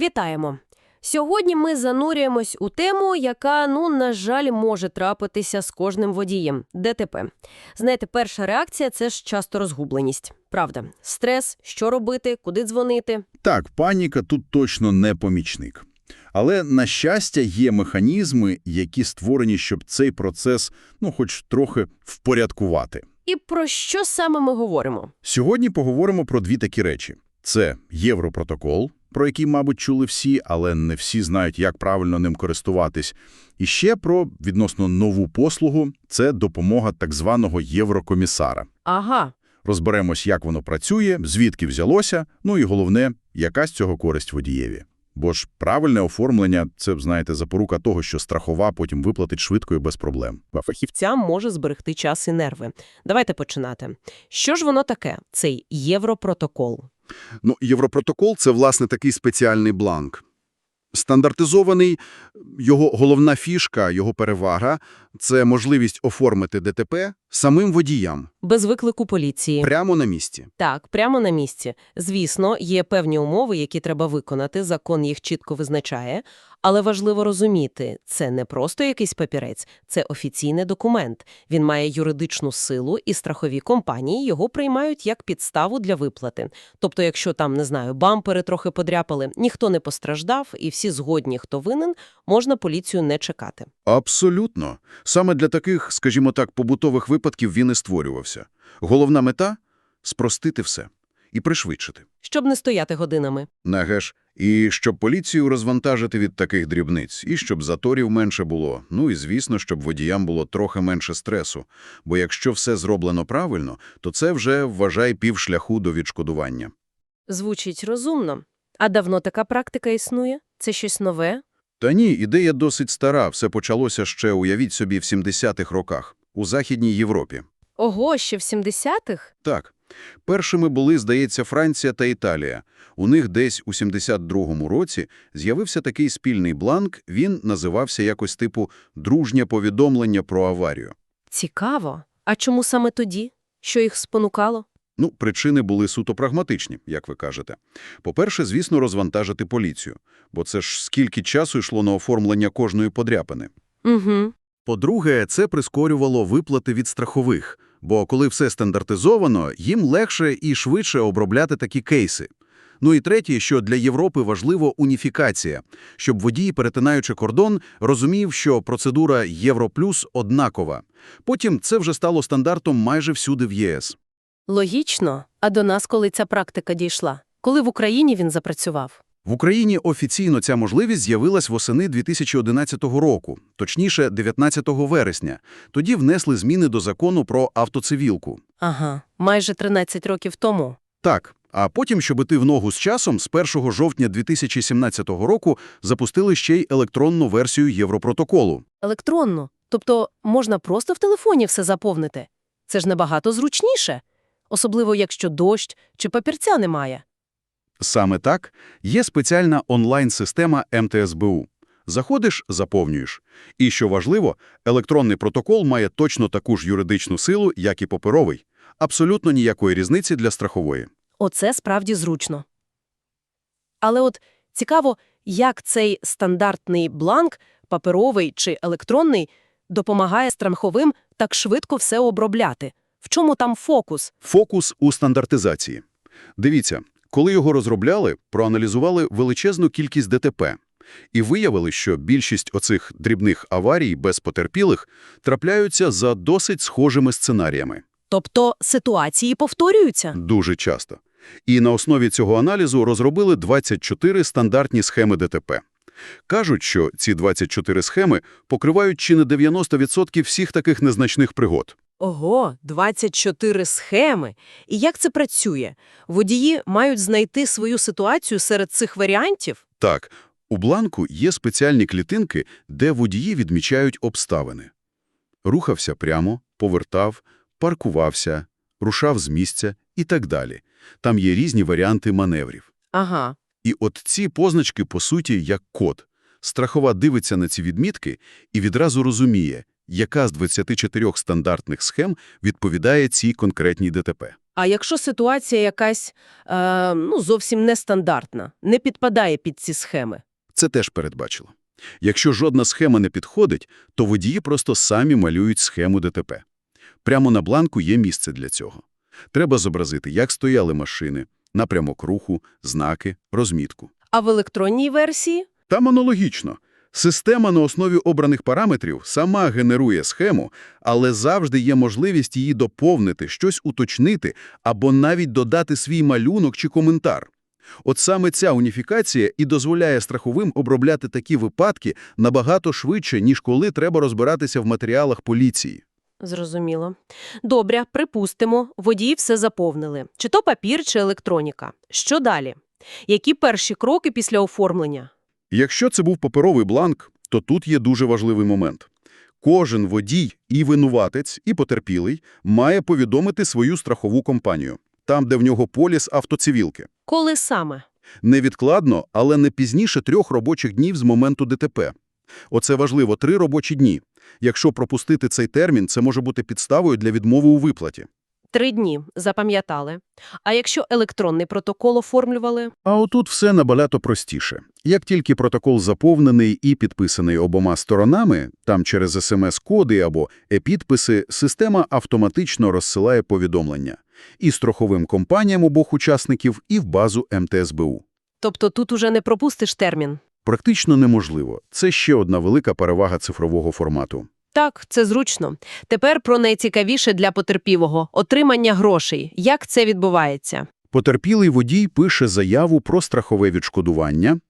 Вітаємо! Сьогодні ми занурюємось у тему, яка, ну, на жаль, може трапитися з кожним водієм – ДТП. Знаєте, перша реакція – це ж часто розгубленість. Правда. Стрес, що робити, куди дзвонити. Так, паніка тут точно не помічник. Але, на щастя, є механізми, які створені, щоб цей процес, ну, хоч трохи впорядкувати. І про що саме ми говоримо? Сьогодні поговоримо про дві такі речі. Це Європротокол, про який, мабуть, чули всі, але не всі знають, як правильно ним користуватись. І ще про відносно нову послугу – це допомога так званого Єврокомісара. Ага, Розберемось, як воно працює, звідки взялося, ну і головне, яка з цього користь водієві. Бо ж правильне оформлення – це, знаєте, запорука того, що страхова потім виплатить швидко і без проблем. фахівцям може зберегти час і нерви. Давайте починати. Що ж воно таке, цей Європротокол? Ну, Європротокол – це, власне, такий спеціальний бланк. Стандартизований, його головна фішка, його перевага – це можливість оформити ДТП самим водіям Без виклику поліції. прямо на місці. Так, прямо на місці. Звісно, є певні умови, які треба виконати, закон їх чітко визначає, але важливо розуміти, це не просто якийсь папірець, це офіційний документ. Він має юридичну силу, і страхові компанії його приймають як підставу для виплати. Тобто, якщо там, не знаю, бампери трохи подряпали, ніхто не постраждав, і всі згодні, хто винен, можна поліцію не чекати. Абсолютно. Саме для таких, скажімо так, побутових випадків він і створювався. Головна мета – спростити все і пришвидшити. Щоб не стояти годинами. Нагеш, і щоб поліцію розвантажити від таких дрібниць, і щоб заторів менше було, ну і, звісно, щоб водіям було трохи менше стресу. Бо якщо все зроблено правильно, то це вже, вважай, півшляху до відшкодування. Звучить розумно. А давно така практика існує? Це щось нове? Та ні, ідея досить стара, все почалося ще, уявіть собі, в 70-х роках, у Західній Європі. Ого, ще в 70-х? Так. Першими були, здається, Франція та Італія. У них десь у 72-му році з'явився такий спільний бланк, він називався якось типу «дружнє повідомлення про аварію». Цікаво. А чому саме тоді? Що їх спонукало? Ну, причини були суто прагматичні, як ви кажете. По-перше, звісно, розвантажити поліцію, бо це ж скільки часу йшло на оформлення кожної подряпини. Угу. По-друге, це прискорювало виплати від страхових, бо коли все стандартизовано, їм легше і швидше обробляти такі кейси. Ну і третє, що для Європи важливо уніфікація, щоб водій, перетинаючи кордон, розумів, що процедура Європлюс однакова. Потім це вже стало стандартом майже всюди в ЄС. Логічно. А до нас коли ця практика дійшла? Коли в Україні він запрацював? В Україні офіційно ця можливість з'явилась восени 2011 року, точніше 19 вересня. Тоді внесли зміни до закону про автоцивілку. Ага, майже 13 років тому. Так, а потім, щоб іти в ногу з часом, з 1 жовтня 2017 року запустили ще й електронну версію Європротоколу. Електронно. Тобто можна просто в телефоні все заповнити. Це ж набагато зручніше. Особливо, якщо дощ чи папірця немає. Саме так, є спеціальна онлайн-система МТСБУ. Заходиш – заповнюєш. І, що важливо, електронний протокол має точно таку ж юридичну силу, як і паперовий. Абсолютно ніякої різниці для страхової. Оце справді зручно. Але от цікаво, як цей стандартний бланк, паперовий чи електронний, допомагає страховим так швидко все обробляти. В чому там фокус? Фокус у стандартизації. Дивіться, коли його розробляли, проаналізували величезну кількість ДТП. І виявили, що більшість оцих дрібних аварій без потерпілих трапляються за досить схожими сценаріями. Тобто ситуації повторюються? Дуже часто. І на основі цього аналізу розробили 24 стандартні схеми ДТП. Кажуть, що ці 24 схеми покривають чи не 90% всіх таких незначних пригод. Ого, 24 схеми. І як це працює? Водії мають знайти свою ситуацію серед цих варіантів? Так, у бланку є спеціальні клітинки, де водії відмічають обставини. Рухався прямо, повертав, паркувався, рушав з місця і так далі. Там є різні варіанти маневрів. Ага. І от ці позначки, по суті, як код. Страхова дивиться на ці відмітки і відразу розуміє, яка з 24 стандартних схем відповідає цій конкретній ДТП. А якщо ситуація якась е, ну, зовсім нестандартна, не підпадає під ці схеми? Це теж передбачило. Якщо жодна схема не підходить, то водії просто самі малюють схему ДТП. Прямо на бланку є місце для цього. Треба зобразити, як стояли машини, напрямок руху, знаки, розмітку. А в електронній версії? Там аналогічно. Система на основі обраних параметрів сама генерує схему, але завжди є можливість її доповнити, щось уточнити або навіть додати свій малюнок чи коментар. От саме ця уніфікація і дозволяє страховим обробляти такі випадки набагато швидше, ніж коли треба розбиратися в матеріалах поліції. Зрозуміло. Добре, припустимо, водії все заповнили. Чи то папір, чи електроніка. Що далі? Які перші кроки після оформлення? Якщо це був паперовий бланк, то тут є дуже важливий момент. Кожен водій, і винуватець, і потерпілий, має повідомити свою страхову компанію, там, де в нього поліс автоцивілки. Коли саме? Невідкладно, але не пізніше трьох робочих днів з моменту ДТП. Оце важливо – три робочі дні. Якщо пропустити цей термін, це може бути підставою для відмови у виплаті. Три дні. Запам'ятали. А якщо електронний протокол оформлювали? А отут все набагато простіше. Як тільки протокол заповнений і підписаний обома сторонами, там через смс-коди або е-підписи, система автоматично розсилає повідомлення і страховим компаніям обох учасників, і в базу МТСБУ. Тобто тут уже не пропустиш термін? Практично неможливо. Це ще одна велика перевага цифрового формату. Так, це зручно. Тепер про найцікавіше для потерпівого – отримання грошей. Як це відбувається? Потерпілий водій пише заяву про страхове відшкодування,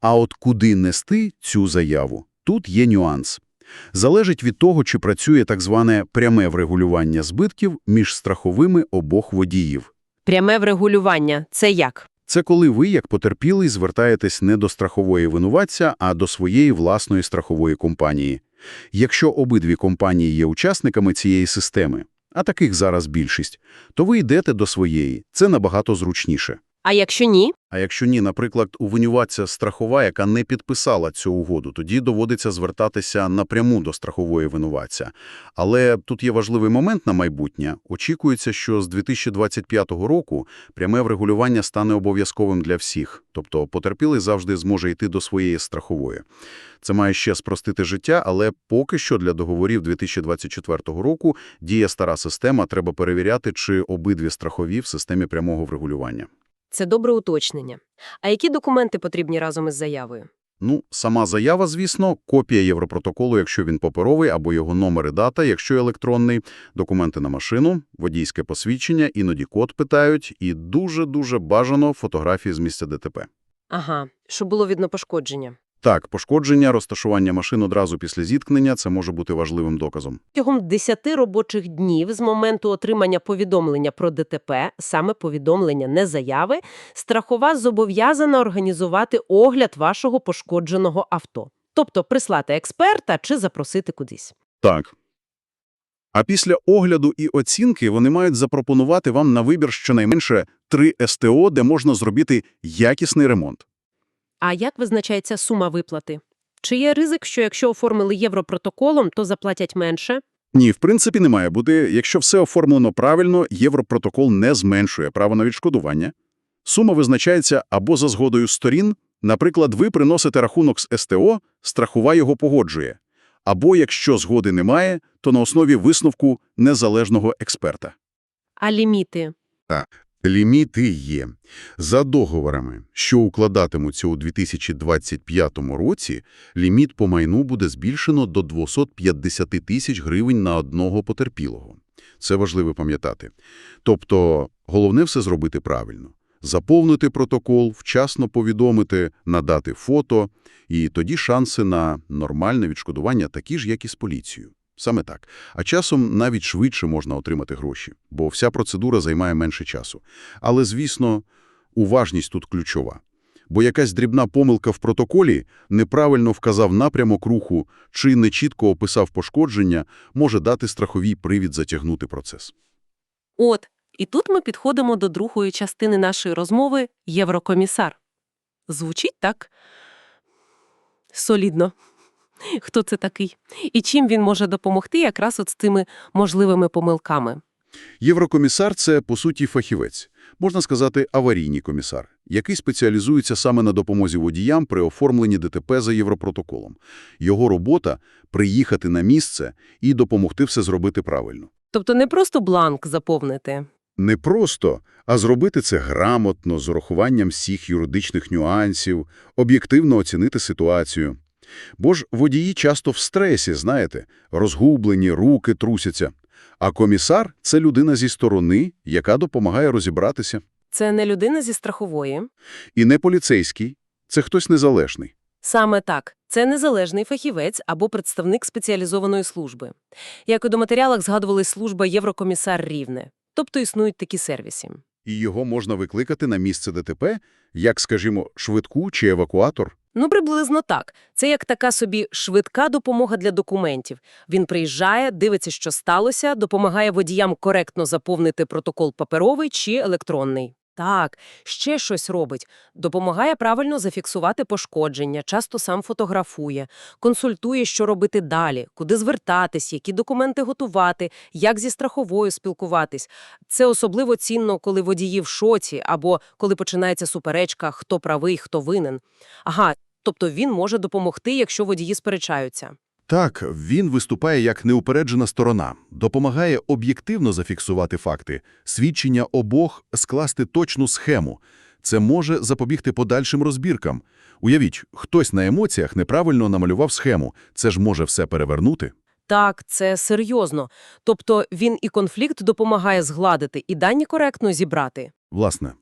а от куди нести цю заяву? Тут є нюанс. Залежить від того, чи працює так зване пряме врегулювання збитків між страховими обох водіїв. Пряме врегулювання – це як? Це коли ви, як потерпілий, звертаєтесь не до страхової винуватця, а до своєї власної страхової компанії. Якщо обидві компанії є учасниками цієї системи, а таких зараз більшість, то ви йдете до своєї. Це набагато зручніше. А якщо ні? А якщо ні, наприклад, у страхова, яка не підписала цю угоду, тоді доводиться звертатися напряму до страхової винуватця. Але тут є важливий момент на майбутнє. Очікується, що з 2025 року пряме врегулювання стане обов'язковим для всіх, тобто потерпілий завжди зможе йти до своєї страхової. Це має ще спростити життя, але поки що для договорів 2024 року діє стара система, треба перевіряти, чи обидві страхові в системі прямого врегулювання. Це добре уточнення. А які документи потрібні разом із заявою? Ну, сама заява, звісно, копія Європротоколу, якщо він паперовий, або його номер і дата, якщо електронний, документи на машину, водійське посвідчення, іноді код питають, і дуже-дуже бажано фотографії з місця ДТП. Ага, щоб було видно пошкодження. Так, пошкодження, розташування машин одразу після зіткнення – це може бути важливим доказом. Протягом 10 робочих днів з моменту отримання повідомлення про ДТП, саме повідомлення, не заяви, страхова зобов'язана організувати огляд вашого пошкодженого авто. Тобто прислати експерта чи запросити кудись. Так. А після огляду і оцінки вони мають запропонувати вам на вибір щонайменше три СТО, де можна зробити якісний ремонт. А як визначається сума виплати? Чи є ризик, що якщо оформили європротоколом, то заплатять менше? Ні, в принципі, не має бути. Якщо все оформлено правильно, Європротокол не зменшує право на відшкодування. Сума визначається або за згодою сторін, наприклад, ви приносите рахунок з СТО, страхова його погоджує. Або, якщо згоди немає, то на основі висновку незалежного експерта. А ліміти? Ліміти є. За договорами, що укладатимуться у 2025 році, ліміт по майну буде збільшено до 250 тисяч гривень на одного потерпілого. Це важливо пам'ятати. Тобто, головне все зробити правильно. Заповнити протокол, вчасно повідомити, надати фото, і тоді шанси на нормальне відшкодування такі ж, як і з поліцією. Саме так. А часом навіть швидше можна отримати гроші, бо вся процедура займає менше часу. Але, звісно, уважність тут ключова. Бо якась дрібна помилка в протоколі, неправильно вказав напрямок руху чи нечітко описав пошкодження, може дати страховій привід затягнути процес. От, і тут ми підходимо до другої частини нашої розмови «Єврокомісар». Звучить так солідно. Хто це такий? І чим він може допомогти якраз от з цими можливими помилками? Єврокомісар – це, по суті, фахівець. Можна сказати, аварійний комісар, який спеціалізується саме на допомозі водіям при оформленні ДТП за Європротоколом. Його робота – приїхати на місце і допомогти все зробити правильно. Тобто не просто бланк заповнити. Не просто, а зробити це грамотно, з урахуванням всіх юридичних нюансів, об'єктивно оцінити ситуацію. Бо ж водії часто в стресі, знаєте, розгублені, руки трусяться. А комісар – це людина зі сторони, яка допомагає розібратися. Це не людина зі страхової. І не поліцейський, це хтось незалежний. Саме так. Це незалежний фахівець або представник спеціалізованої служби. Як і до матеріалах згадували служба Єврокомісар Рівне. Тобто існують такі сервіси. І його можна викликати на місце ДТП, як, скажімо, швидку чи евакуатор. Ну, приблизно так. Це як така собі швидка допомога для документів. Він приїжджає, дивиться, що сталося, допомагає водіям коректно заповнити протокол паперовий чи електронний. Так, ще щось робить. Допомагає правильно зафіксувати пошкодження, часто сам фотографує, консультує, що робити далі, куди звертатись, які документи готувати, як зі страховою спілкуватись. Це особливо цінно, коли водії в шоці або коли починається суперечка, хто правий, хто винен. Ага, тобто він може допомогти, якщо водії сперечаються. Так, він виступає як неупереджена сторона, допомагає об'єктивно зафіксувати факти, свідчення обох скласти точну схему. Це може запобігти подальшим розбіркам. Уявіть, хтось на емоціях неправильно намалював схему. Це ж може все перевернути. Так, це серйозно. Тобто він і конфлікт допомагає згладити, і дані коректно зібрати. Власне.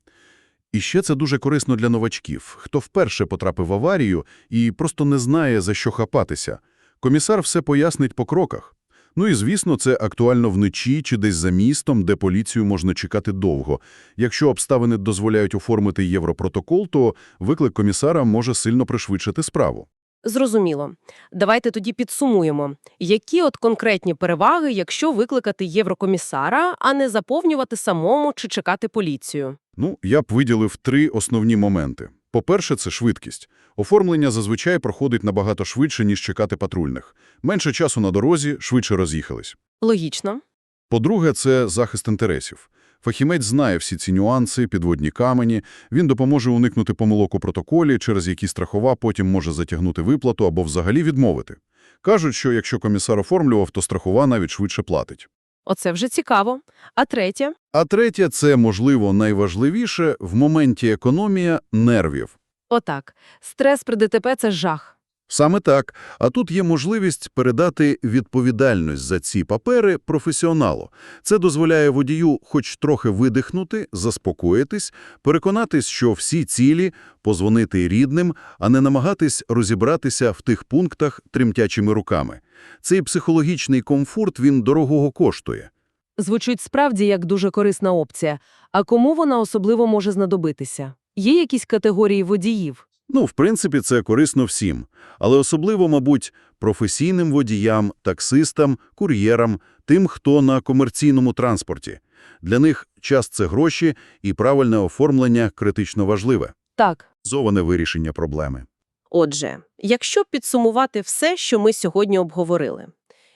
І ще це дуже корисно для новачків, хто вперше потрапив в аварію і просто не знає, за що хапатися. Комісар все пояснить по кроках. Ну і, звісно, це актуально вночі чи десь за містом, де поліцію можна чекати довго. Якщо обставини дозволяють оформити Європротокол, то виклик комісара може сильно пришвидшити справу. Зрозуміло. Давайте тоді підсумуємо. Які от конкретні переваги, якщо викликати єврокомісара, а не заповнювати самому чи чекати поліцію? Ну, я б виділив три основні моменти. По-перше, це швидкість. Оформлення зазвичай проходить набагато швидше, ніж чекати патрульних. Менше часу на дорозі, швидше роз'їхались. Логічно. По-друге, це захист інтересів. Фахімець знає всі ці нюанси, підводні камені, він допоможе уникнути помилок у протоколі, через які страхова потім може затягнути виплату або взагалі відмовити. Кажуть, що якщо комісар оформлював, то страхова навіть швидше платить. Оце вже цікаво. А третє? А третє – це, можливо, найважливіше в моменті економія нервів. Отак. Стрес при ДТП – це жах. Саме так. А тут є можливість передати відповідальність за ці папери професіоналу. Це дозволяє водію хоч трохи видихнути, заспокоїтись, переконатись, що всі цілі – позвонити рідним, а не намагатись розібратися в тих пунктах тремтячими руками. Цей психологічний комфорт, він дорогого коштує. Звучить справді як дуже корисна опція. А кому вона особливо може знадобитися? Є якісь категорії водіїв? Ну, в принципі, це корисно всім. Але особливо, мабуть, професійним водіям, таксистам, кур'єрам, тим, хто на комерційному транспорті. Для них час – це гроші, і правильне оформлення критично важливе. Так. Зоване вирішення проблеми. Отже, якщо підсумувати все, що ми сьогодні обговорили.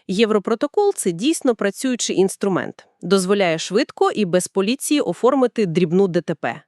Європротокол – це дійсно працюючий інструмент. Дозволяє швидко і без поліції оформити дрібну ДТП.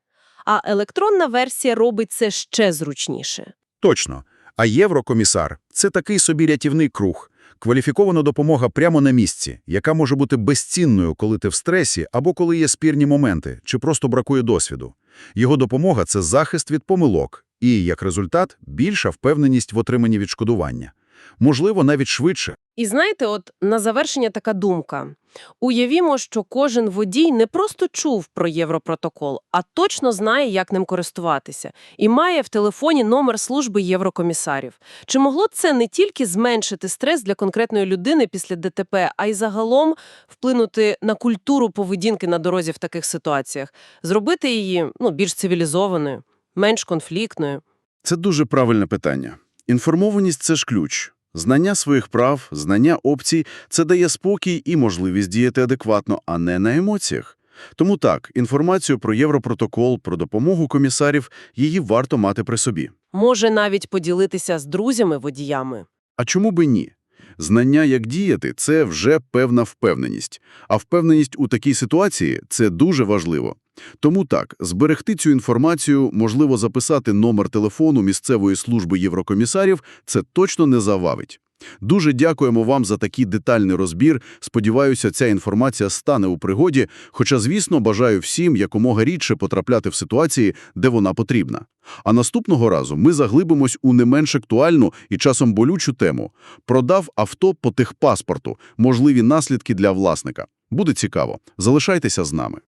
А електронна версія робить це ще зручніше. Точно. А єврокомісар – це такий собі рятівний круг. Кваліфікована допомога прямо на місці, яка може бути безцінною, коли ти в стресі або коли є спірні моменти, чи просто бракує досвіду. Його допомога – це захист від помилок і, як результат, більша впевненість в отриманні відшкодування. Можливо, навіть швидше. І знаєте, от на завершення така думка. Уявімо, що кожен водій не просто чув про Європротокол, а точно знає, як ним користуватися, і має в телефоні номер служби єврокомісарів. Чи могло це не тільки зменшити стрес для конкретної людини після ДТП, а й загалом вплинути на культуру поведінки на дорозі в таких ситуаціях, зробити її ну, більш цивілізованою, менш конфліктною? Це дуже правильне питання. Інформованість – це ж ключ. Знання своїх прав, знання опцій – це дає спокій і можливість діяти адекватно, а не на емоціях. Тому так, інформацію про Європротокол, про допомогу комісарів, її варто мати при собі. Може навіть поділитися з друзями-водіями. А чому би ні? Знання, як діяти – це вже певна впевненість. А впевненість у такій ситуації – це дуже важливо. Тому так, зберегти цю інформацію, можливо, записати номер телефону місцевої служби єврокомісарів – це точно не зававить. Дуже дякуємо вам за такий детальний розбір. Сподіваюся, ця інформація стане у пригоді, хоча, звісно, бажаю всім якомога рідше потрапляти в ситуації, де вона потрібна. А наступного разу ми заглибимось у не менш актуальну і часом болючу тему – продав авто по техпаспорту, можливі наслідки для власника. Буде цікаво. Залишайтеся з нами.